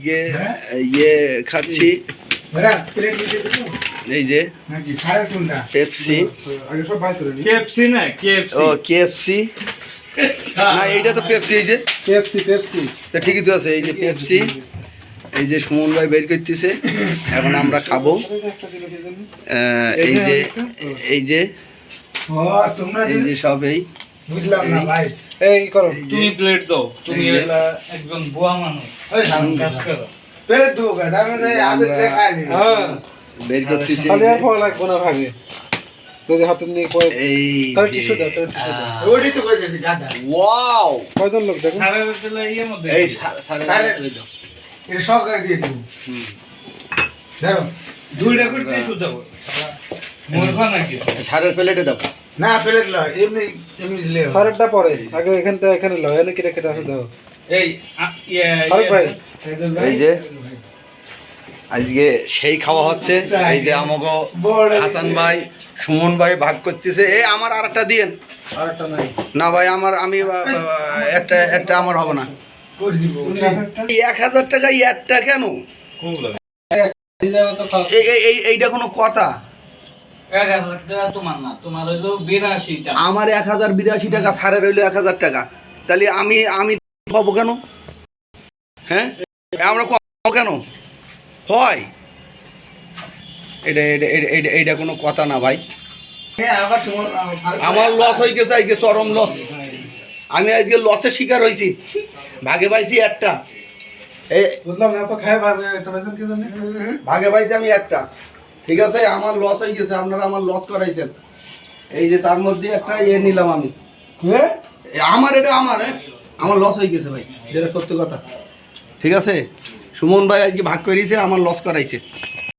আজকে ইয়ে খাচ্ছি। নিতে দেবো এই যে পেপসি। আগে সব বাই করে নি। কেএফসি না কেএফসি ও কেএফসি না এইটা তো পেপসি এই যে। Pepsi Pepsi. তো ঠিকই তো আছে এই যে পেপসি। এই যে সুমন ভাই বের করতেছে এখন আমরা খাব। এই যে এই যে এই যে সব এই। বুঝলাম না ভাই। এই করো। তুমি প্লেট দাও। তুমি একজন বুয়া মানুষ। ওই দারুণ কাজ করো। প্লেট দো গা দামে দে আদে আমরা- দেখাই নি। হ্যাঁ। বের করতেছি খালি আর লাগবে না ভাগে যদি হাতে নিয়ে কয় এই তার টিস্যু দাও, তার টিস্যু দাও। ওডি তো গাদা ওয়াও। কয়জন লোক দেখেন? সারা রাতে ইয়ে মধ্যে এই সাড়ে সাড়ে- নয়টা দাও। এটা সহকারে দিয়ে দেবো। হুম। ধরো। দুইটা করে টিস্যু দাও মরবা নাকি? সারের প্লেটে দাও। না প্লেট লয় এমনি এমনি দিলে। সারেরটা পরে। আগে এখান থেকে এখানে লও। এনে কেটে কেটে আছে দাও। এই ইয়ে ফারুক ভাই। এই যে আজকে সেই খাওয়া হচ্ছে। এই যে আমাকে হাসান ভাই সুমন ভাই ভাগ করতেছে। এই আমার আর একটা দিয়েন না ভাই আমার আমি একটা একটা আমার হবে না। এক হাজার টাকা? একটা কেন? এই এই- এই এইটা কোনো কথা। আমার এক হাজার বিরাশি টাকা সারের হইল এক হাজার টাকা। তাহলে আমি আমি পাবো কেন? হ্যাঁ? আমরা কেন? হয়। এটা এটা এটা- এটা কোনো কথা না ভাই। হ্যাঁ আমার লস হয়ে গেছে আজকে চরম লস আমি আজকে লসের শিকার হয়েছি। ভাগে পাইছি একটা। এই বুঝলাম না তো ভাগে পাইছি আমি একটা। ঠিক আছে আমার লস হয়ে গেছে আপনারা আমার লস করাইছেন। এই যে তার মধ্যে একটা ইয়ে নিলাম আমি। এ, আমার এটা আমার আমার লস হয়ে গেছে ভাই যেটা সত্যি কথা। ঠিক আছে? সুমন ভাই আজকে ভাগ করিয়েছে আমার লস করাইছে।